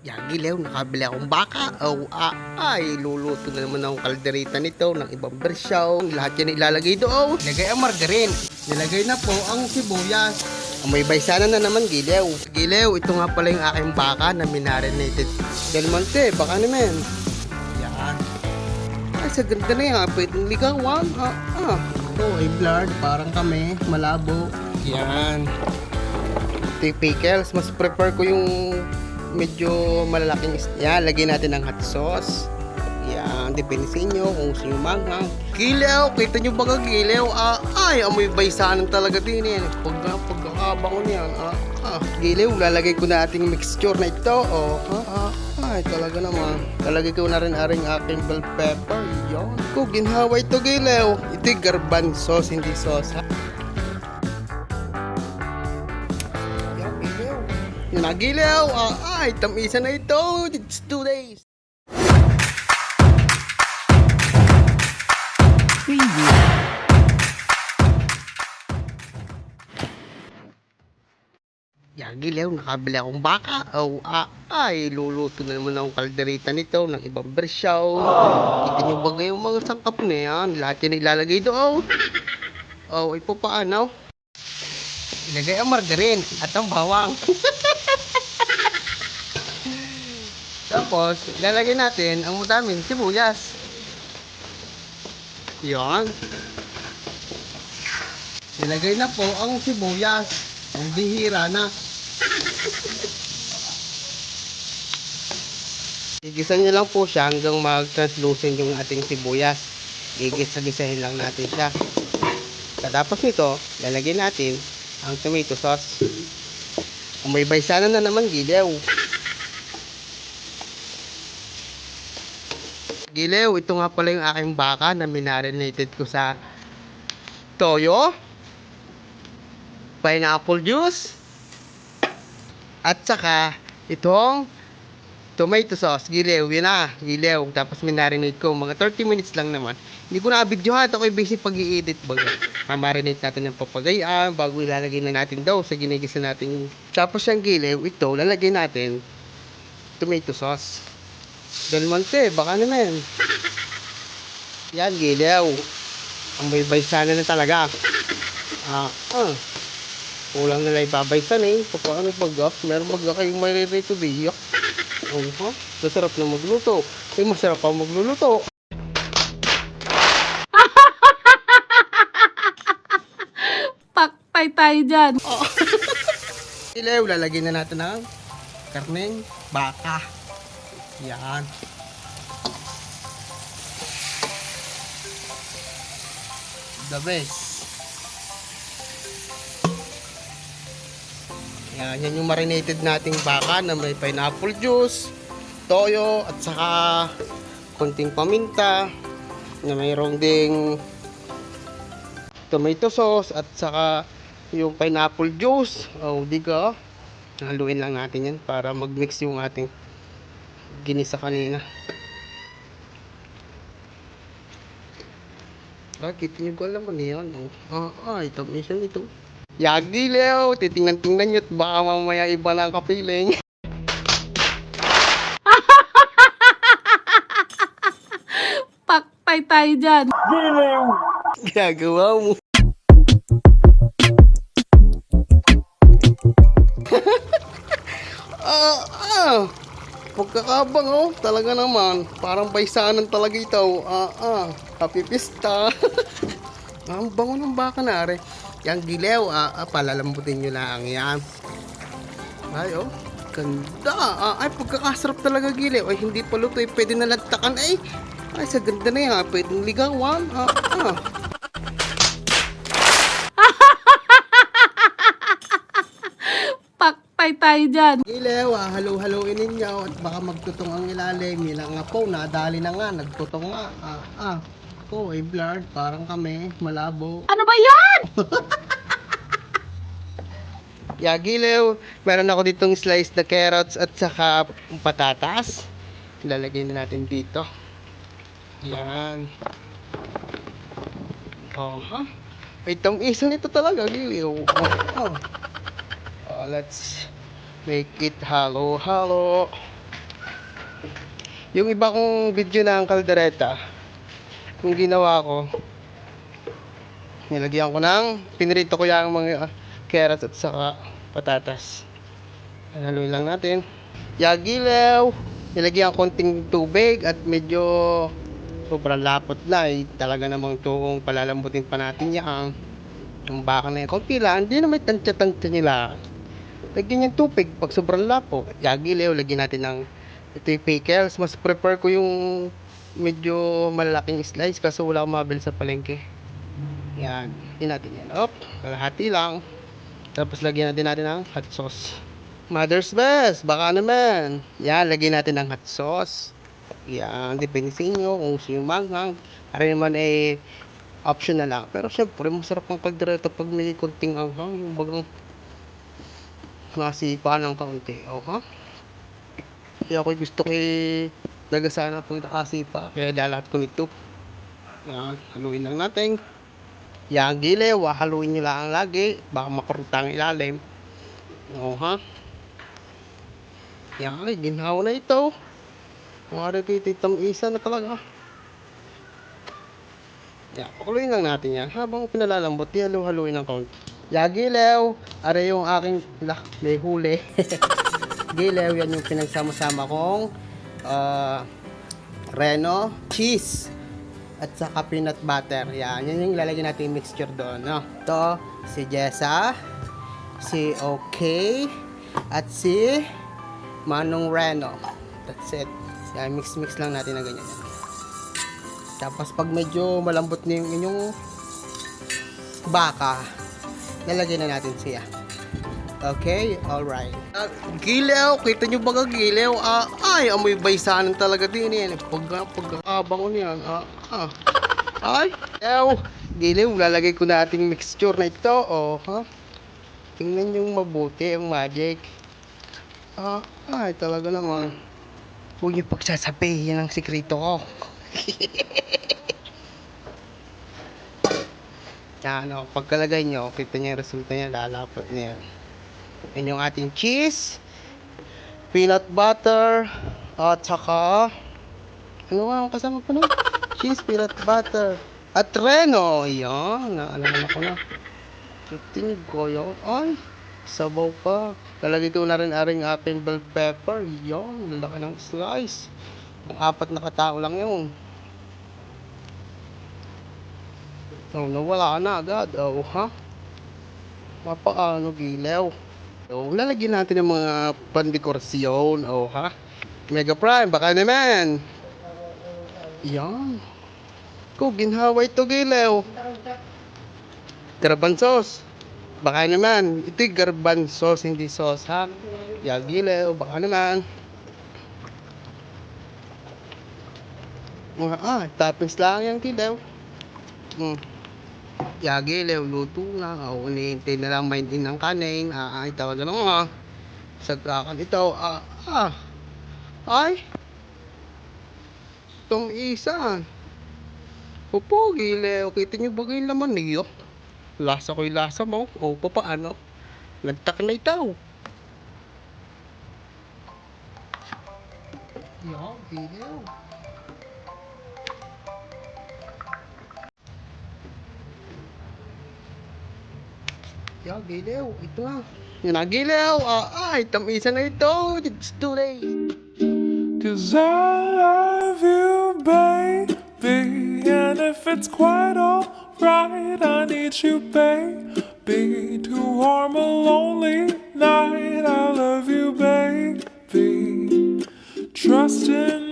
Yan, gilew, nakabili akong baka. Oh, ah, ay, luluto na naman akong kalderita nito ng ibang bersyon. Lahat yan ilalagay doon. Nilagay ang margarin. Nilagay na po ang sibuyas. May baysana na naman, gilew. Gilew, ito nga pala yung aking baka na minarinated. Del Monte, baka naman. Yan. Ay, sa ganda na yan. Pwedeng ligawan. Ah, ah. Ito ay blurred. Parang kami. Malabo. Yan. Ito yung pickles. Mas prefer ko yung medyo malalaking is- yan, lagyan natin ng hot sauce. Yan, depende sa inyo kung gusto nyo manghang. Gilew, kita nyo ba gilew? Ah, ay, amoy baysanan talaga din yan. Pag, pagkakabang ko niyan, ah, ah. Gilew, lalagay ko na ating mixture na ito. Oh, ah, ah, ay, talaga naman. Lalagay ko na rin aring aking bell pepper. Yan. Ko, ginhawa ito gilew. Ito yung garban sauce, hindi sauce. Ha? Yun na, gilew. Ah, ay, tamisa na ito. It's two days. Yan, gilew. Nakabili akong baka. Oh, ah, ay, luluto na naman akong kalderita nito ng ibang bersyon. Kita niyo ba yung mga sangkap na yan? Lahat yan ilalagay doon. Oh, ay po paano? Ilagay ang margarin at ang bawang. Tapos, lalagay natin ang daming sibuyas. Yan. Ilagay na po ang sibuyas. Ang bihira na. Gigisan niyo lang po siya hanggang mag-translucent yung ating sibuyas. Gigisa-gisahin lang natin siya. Katapos nito, lalagay natin ang tomato sauce. Kung may baysana na naman, gilew. Gilew, ito nga pala yung aking baka na minarinated ko sa toyo, pineapple juice, at saka itong tomato sauce, gilew, yun na, gilew. Tapos minarinate ko, mga 30 minutes lang naman. Hindi ko na videohan, ako'y busy pag i-edit baga. Mamarinate natin ng papagayaan bago ilalagay na natin daw sa ginigisa natin. Tapos yung gilew, ito, lalagay natin tomato sauce. Del Monte, baka naman. Yan, gilew. Ang baybay-sana na talaga. Ah, ah. Kulang na lang ibabaysan eh. Paano pag-up? Meron pag kayong maririto diyak. Oo ha? Masarap na magluto. Eh, masarap pa magluluto. Paktay tayo dyan. Gilew, lalagyan na natin ng karneng baka. Yan. The best. Yan, yan yung marinated nating baka na may pineapple juice, toyo, at saka konting paminta na mayroong ding tomato sauce at saka yung pineapple juice. Oh, di ka. Haluin lang natin yan para mag-mix yung ating ginisa kanina. Bakit? Hindi ko alam kung yan. Oh. Ah, ah, ito. Minsan ito. Yagi, Leo. Titingnan-tingnan nyo baka mamaya iba na ang kapiling. Paktay tayo dyan. Ginagawa mo. ah, ah. Pagkakabang oh, talaga naman. Parang baysanan talaga ito. Ah, ah. Happy pista. Ang bango ng baka na are. Yang gilew, ah, ah, palalambutin nyo lang yan. Ay, oh. Ganda. Ah, ay, pagkakasarap talaga gilew. Ay, hindi pa luto. Eh, pwede na lagtakan. Ay, ay, sa ganda na yan. Pwedeng ligawan. Ah, ah. Paktay tayo dyan. Ah, halo-haloin ninyo at baka magtutong ang ilalim. Ang nga po, nadali na nga, nagtutong nga. Ah, ah. Oh, ay blurred, parang kami, malabo. Ano ba yan? Yeah, gilew, meron ako ditong slice na carrots at saka patatas. Ilalagay na natin dito. Yan. Oh, ha? Itong isa nito talaga, gilew. Oh, oh. Oh, let's make it halo-halo. Yung iba kong video ng kaldereta, yung ginawa ko, nilagyan ko ng, pinrito ko yung mga carrots at saka patatas. Haluin lang natin. Yagilew, nilagyan konting tubig at medyo sobrang lapot na eh. Talaga namang kung palalambutin pa natin yan. Yung baka na yan, konti lang, hindi na may tansya-tansya nila. Lagyan yung tubig pag sobrang lapo. Yagilew, lagyan natin ng ito yung pickles. Mas prefer ko yung medyo malalaking slice kasi wala akong mabili sa palengke. Yan. Lagyan natin yan. Op, kalahati lang. Tapos lagyan natin natin ng hot sauce. Mother's best, baka naman. Yan, lagyan natin ng hot sauce. Yan, depende sa inyo kung gusto yung manghang. Para naman eh, option na lang. Pero syempre, masarap ang pagdireto pag may konting anghang. Yung bagang nasipa ng kaunti. Okay? Kaya ako gusto eh, nagasana pag nakasipa. Kaya lalat ko nito. Yan, haluin lang natin. Yan, gilew, haluin nyo lang lagi. Baka makurutang ilalim. Oo, ha? Yan, ay, ginhawa na ito. Mga tititang isa na talaga. Yan, pakuluin lang natin yan. Habang pinalalambot, halo-haluin ng kaunti. Yagilew, are yung aking, lah, may huli. Gilew, yan yung pinagsama-sama kong ah, reno, cheese, at saka peanut butter. Yan, yan yung lalagyan natin yung mixture doon. No? Ito, si Jessa, si OK, at si Manong Reno. That's it. Yan, mix-mix lang natin na ganyan. Tapos pag medyo malambot na yung inyong baka, lalagyan na natin siya. Okay, alright. Uh, gilew, kita nyo ba gilew? Ah, ay, amoy baysanan talaga din yan. Pag, pagkakabang ko niyan, ah, ah. Ay, ew, gilew, lalagay ko nating mixture na ito, oh, ha? Tingnan nyo mabuti ang magic. Ah, ay, talaga naman. Huwag niyo pagsasabi, yan ang sikreto ko. Yan, oh, pagkalagay nyo, kita niyo yung resulta niya, lalapot niya. Yan yung ating cheese, peanut butter, at saka, ano nga ang kasama pa nun? Cheese, peanut butter, at reno. Yan, naalala ko na. Tinig ko yun. Ay, sabaw pa. Lalagay ko na rin aring ating bell pepper. Yan, lalaki ng slice. Apat na katao lang yun. So, nawala na agad. Oh, ha? Mapaano gilaw. So, lalagyan natin ng mga pandekorasyon. Oh, ha? Mega Prime, baka naman. Yan. Ko, ginhawa ito gilaw. Garban sauce. Baka naman. Ito yung garban sauce, hindi sauce, ha? Yan, gilaw. Baka naman. Ah, toppings lang yung gilaw. Hmm. Yagi, luto na. O, hinihintay na lang maintin ng kanin. Ah, ay, talaga naman ah. Sagkakan ito. Ah, ah. Ay. Itong isa. Opo, gilew. Kita niyo ba yung laman niyo? Lasa ko yung lasa mo. O, paano? Nagtak na ito. Yo, gilew. Yo. Ito ah. Yun na. Ah, ay, tamisa na ito. It's too late. Cause I love you, baby. And if it's quite alright, I need you, baby. To warm a lonely night, I love you, baby. Trust in